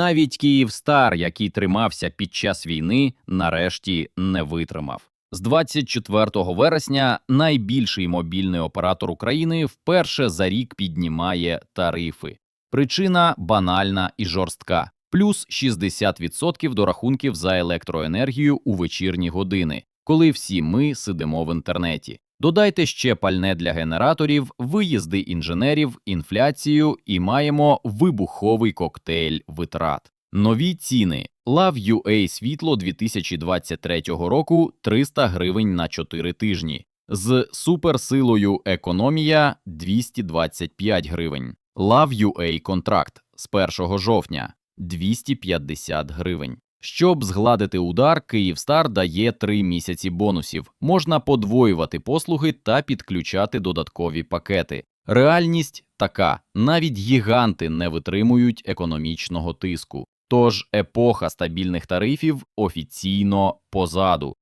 Навіть Київстар, який тримався під час війни, нарешті не витримав. З 24 вересня найбільший мобільний оператор України вперше за рік піднімає тарифи. Причина банальна і жорстка: плюс 60% до рахунків за електроенергію у вечірні години, коли всі ми сидимо в інтернеті. Додайте ще пальне для генераторів, виїзди інженерів, інфляцію і маємо вибуховий коктейль витрат. Нові ціни. Love.ua світло 2023 року 300 гривень на 4 тижні. З суперсилою економія 225 гривень. Love.ua контракт з 1 жовтня 250 гривень. Щоб згладити удар, Київстар дає 3 місяці бонусів. Можна подвоювати послуги та підключати додаткові пакети. Реальність така: навіть гіганти не витримують економічного тиску. Тож епоха стабільних тарифів офіційно позаду.